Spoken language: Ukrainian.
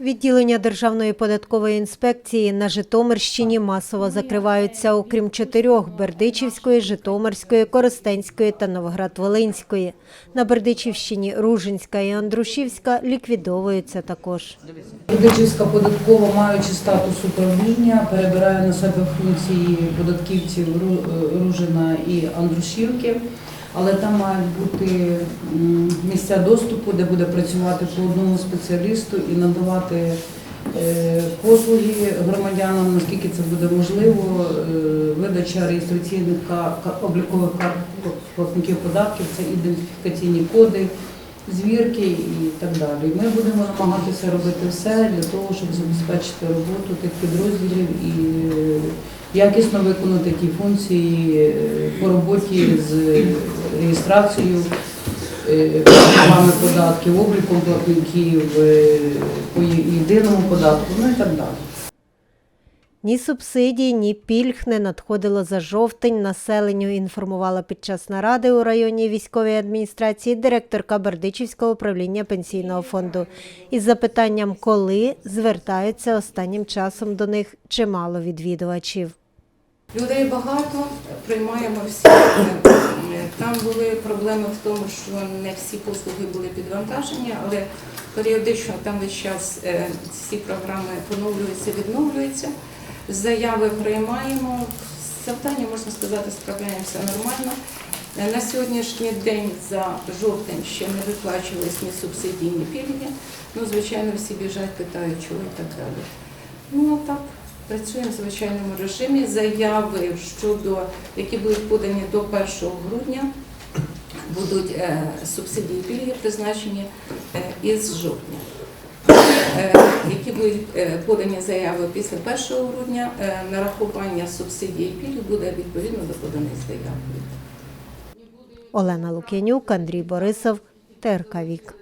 Відділення Державної податкової інспекції на Житомирщині масово закриваються, окрім чотирьох – Бердичівської, Житомирської, Коростенської та Новоград-Волинської. На Бердичівщині Ружинська і Андрушівська ліквідовуються також. Бердичівська податкова, маючи статус управління, перебирає на себе функції податківців Ружина і Андрушівки, але там мають бути місця доступу, де буде працювати по одному спеціалісту і надавати е, послуги громадянам, наскільки це буде можливо. Е, Видача реєстраційних облікових карт платників податків, це ідентифікаційні коди звірки і так далі. Ми будемо намагатися робити все для того, щоб забезпечити роботу тих підрозділів і е, якісно виконати ті функції по роботі з реєстрацією е, платниками податків, обліком платників, е, по єдиному податку, ну і так далі. Ні субсидій, ні пільг не надходило за жовтень. Населенню інформувала під час наради у районній військовій адміністрації директорка Бердичівського управління пенсійного фонду. Із запитанням, коли звертаються останнім часом до них чимало відвідувачів. Людей багато, приймаємо всі. Там були проблеми в тому, що не всі послуги були підвантажені, але періодично там весь час е, ці програми поновлюються, відновлюються. Заяви приймаємо. З завданням, можна сказати, справляємося нормально. На сьогоднішній день за жовтень ще не виплачувались ні субсидії, ні пільги. Ну, звичайно, всі біжать, питають, чого і так далі. Ну так, працюємо в звичайному режимі. Заяви щодо які будуть подані до 1 грудня, будуть е, субсидії пільги призначені е, із жовтня. Е, Які будуть подані заяви після 1 грудня, нарахування субсидій і пільг буде відповідно до поданих заяв. Олена Лук'янюк, Андрій Борисов, ТРК Вік.